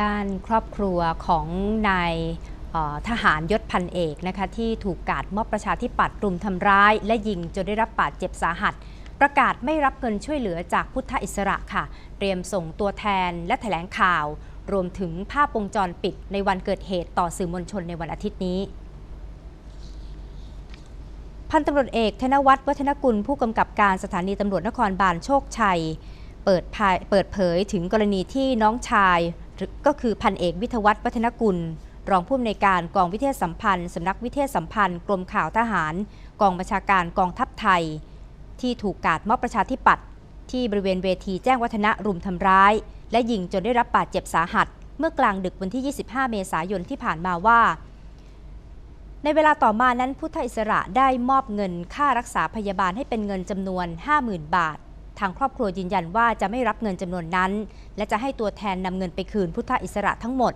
ด้านครอบครัวของนายทหารยศพันเอกนะคะที่ถูกกาดมอบประชาธิปัตย์รุมทำร้าย และยิงจนได้รับบาดเจ็บสาหัส ประกาศไม่รับเงินช่วยเหลือจากพุทธอิสระค่ะ เตรียมส่งตัวแทนและแถลงข่าว รวมถึงภาพวงจรปิดในวันเกิดเหตุต่อสื่อมวลชนในวันอาทิตย์นี้พันตำรวจเอกธนวัฒน์วัฒนกุลผู้กำกับการสถานีตำรวจนครบาลโชคชัย เปิดเปิดเผยถึงกรณีที่น้องชาย ก็คือพันเอกวิทวัฒน์วัฒนกุล รองผู้อำนวยการกองวิเทศสัมพันธ์สำนักวิเทศสัมพันธ์กรมข่าวทหาร กองบัญชาการกองทัพไทย ที่ถูกกาดม็อบประชาธิปัตย์ที่บริเวณเวทีแจ้งวัฒนะรุมทำร้าย และยิงจนได้รับบาดเจ็บสาหัส เมื่อกลางดึกวันที่ 25 เมษายนที่ผ่านมาว่า ในเวลาต่อมานั้นพุทธอิสระได้มอบเงินค่ารักษาพยาบาลให้เป็นเงินจำนวน 50,000 บาท ทางครอบครัวยืนยันว่าจะไม่รับเงินจำนวนนั้น และจะให้ตัวแทนนำเงินไปคืนพุทธอิสระทั้งหมด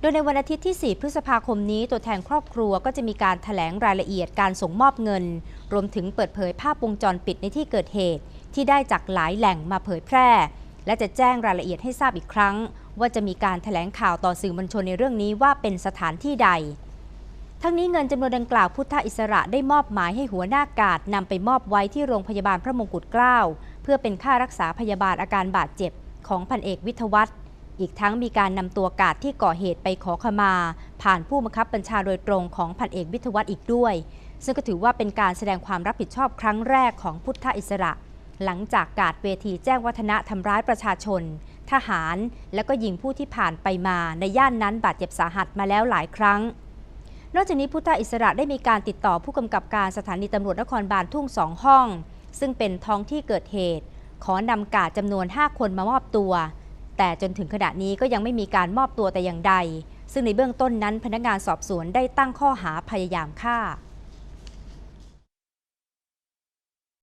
โดยในวันอาทิตย์ที่ 4 พฤษภาคมนี้ตัวแทนครอบครัวก็จะมีการถแถลงรายละเอียดการส่งมอบเงิน รวมถึงเปิดเผยภาพวงจรปิดในที่เกิดเหตุ ที่ได้จากหลายแหล่งมาเผยแพร่ และจะแจ้งรายละเอียดให้ทราบอีกครั้ง ว่าจะมีการถแถลงข่าวต่อสื่อมวลชนในเรื่องนี้ว่าเป็นสถานที่ใด ทั้งนี้เงินจำนวนดังกล่าวพุทธอิสระได้มอบหมายให้หัวหน้ากาดนำไปมอบไว้ที่โรงพยาบาลพระมงกุฎเกล้า เพื่อเป็นค่ารักษาพยาบาลอาการบาดเจ็บของพันเอกวิทวัฒน์อีกทั้งมีการนำตัวกาดที่ก่อเหตุไปขอขมา ผ่านผู้บังคับบัญชาโดยตรงของพันเอกวิทวัฒน์อีกด้วย ซึ่งก็ถือว่าเป็นการแสดงความรับผิดชอบครั้งแรกของพุทธอิสระ หลังจากกาดเวทีแจ้งวัฒนะทำร้ายประชาชน ทหาร และก็ยิงผู้ที่ผ่านไปมาในย่านนั้นบาดเจ็บสาหัสมาแล้วหลายครั้ง นอกจากนี้พุทธอิสระได้มีการติดต่อผู้กำกับการสถานีตำรวจนครบาลทุ่งสองห้อง ซึ่งเป็นท้องที่เกิดเหตุ ขอนำกาดจำนวน 5 คนมามอบตัว แต่จนถึงขณะนี้ก็ยังไม่มีการมอบตัวแต่อย่างใด ซึ่งในเบื้องต้นนั้นพนักงานสอบสวนได้ตั้งข้อหาพยายามฆ่า